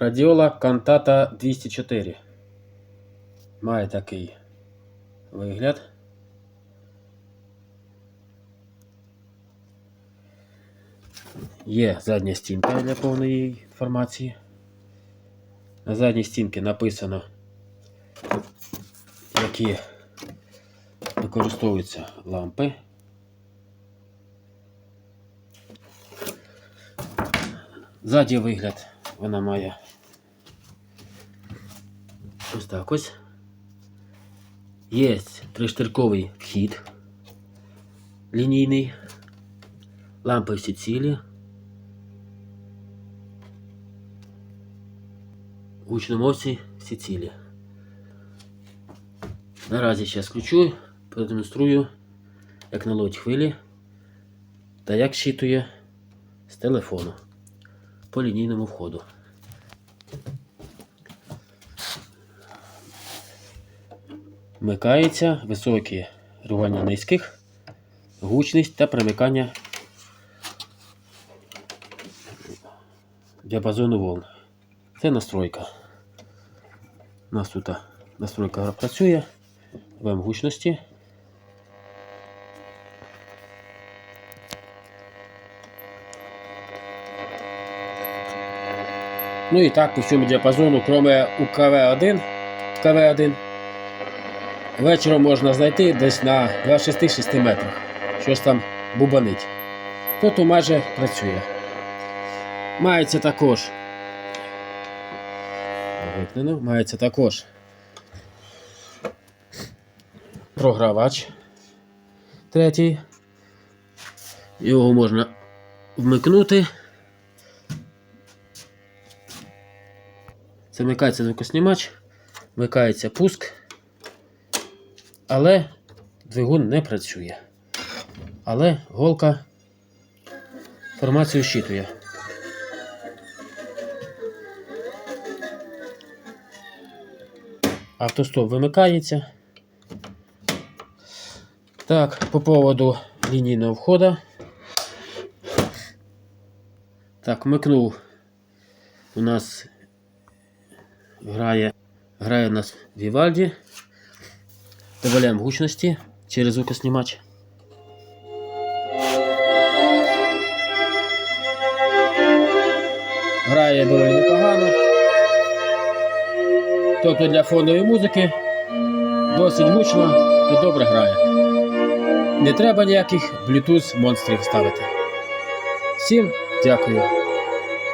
Радіола Кантата 204. Має такий вигляд. Є задня стінка для повної інформації. На задній стінці написано, які використовуються лампи. Ззаді вигляд вона має ось так ось. Є триштирковий вхід лінійний. Лампи всі цілі. Гучномовці всі цілі. Наразі зараз включу, продемонструю, як наловить хвилі та як щитує з телефону по лінійному входу. Вмикається високі регулювання низьких, гучність та примикання діапазону волн. Це настройка. У нас тут настройка працює. ВМ гучності. Ну і так по всьому діапазону, кроме УКВ-1, КВ-1, вечором можна знайти десь на 26-6 метрах. Щось там бубанить. Тут у майже працює. Мається також. Викнено. Мається також програвач третій. Його можна вмикнути. Це вмикається звукоснімач, вмикається пуск, але двигун не працює. Але голка інформацію щитує. Автостоп вимикається. Так, по поводу лінійного входу. Так, вмикнув. У нас грає, грає у нас Вівальді. Добавляємо гучності через звукоснімач. Грає доволі непогано. Тобто для фонової музики досить гучно та добре грає. Не треба ніяких Bluetooth монстрів ставити. Всім дякую.